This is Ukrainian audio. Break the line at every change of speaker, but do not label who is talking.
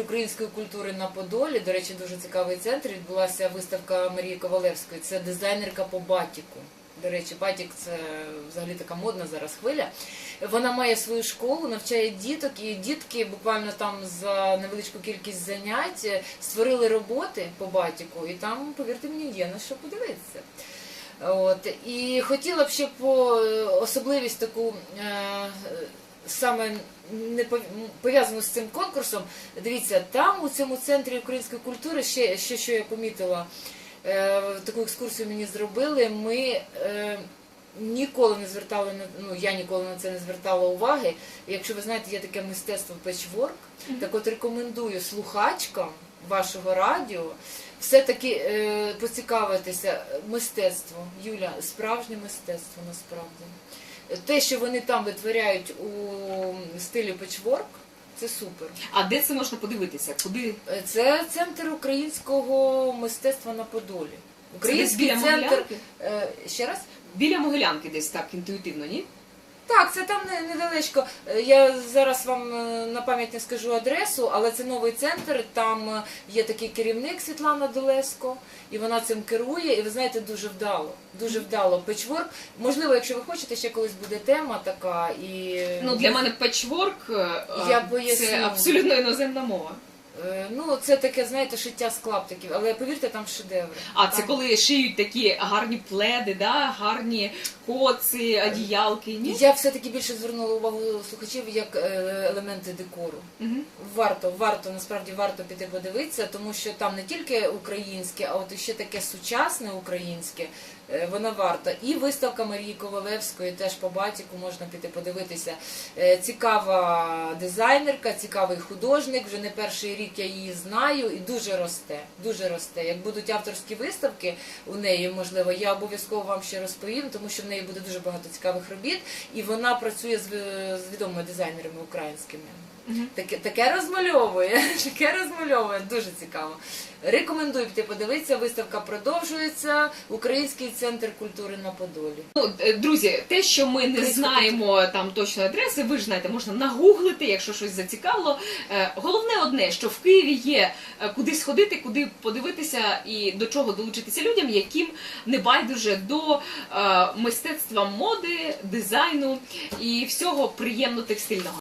української культури на Подолі. До речі, дуже цікавий центр. Відбулася виставка Марії Ковалевської. Це дизайнерка по батіку. До речі, батік це взагалі така модна зараз хвиля. Вона має свою школу, навчає діток, і дітки буквально там за невеличку кількість занять створили роботи по батіку, і там, повірте мені, є на що подивитися. От і хотіла б ще по е, особливість таку е, саме не пов- м, пов'язану з цим конкурсом. Дивіться, там у цьому центрі української культури ще, ще що я помітила, е, таку екскурсію мені зробили. Ми е, ніколи не звертали на ну я ніколи на це не звертала уваги. Якщо ви знаєте, є таке мистецтво печворк, так от рекомендую слухачкам вашого радіо все-таки е, поцікавитися мистецтво, Юля, справжнє мистецтво насправді. Те, що вони там витворяють у стилі печворк, це супер.
А де це можна подивитися? Куди?
Е, Це центр українського мистецтва на Подолі.
Це
Український
десь біля
центр.
Могилянки?
Е, Ще раз?
Біля Могилянки десь так інтуїтивно, ні?
Так, це там не- недалечко. Е, Я зараз вам е, на пам'ять не скажу адресу, але це новий центр. Там е, є такий керівник Світлана Долеско, і вона цим керує. І ви знаєте, дуже вдало. Дуже вдало. Печворк. Можливо, якщо ви хочете, ще колись буде тема така. І
Ну для мене печворк е,
Я
це
поясню.
абсолютно іноземна мова.
Е, ну це таке, знаєте, шиття з клаптиків, але повірте, там шедеври.
А це
Там-
коли шиють такі гарні пледи, да? гарні коци, одіялки, ні?
Я все-таки більше звернула увагу слухачів як е, елементи декору.
Мгм.
Варто, варто, насправді варто піти подивитися, тому що там не тільки українське, а от ще таке сучасне українське, вона варта. І виставка Марії Ковалевської теж по батіку можна піти подивитися. Е, Цікава дизайнерка, цікавий художник. Вже не перший рік я її знаю і дуже росте. Дуже росте. Як будуть авторські виставки у неї, можливо, я обов'язково вам ще розповім, тому що в неї буде дуже багато цікавих робіт, і вона працює з відомими дизайнерами українськими. Таке, таке розмальовує, таке розмальовує, дуже цікаво. Рекомендую піти подивитися. Виставка продовжується. Український центр культури на Подолі.
Ну, е, друзі, те, що ми не
Українська
знаємо там точно адреси, ви ж знаєте, можна нагуглити, якщо щось зацікавило. Е, Головне одне, що в Києві є е, куди сходити, куди подивитися і до чого долучитися людям, яким не байдуже до мистецтва моди, дизайну і всього приємно текстильного.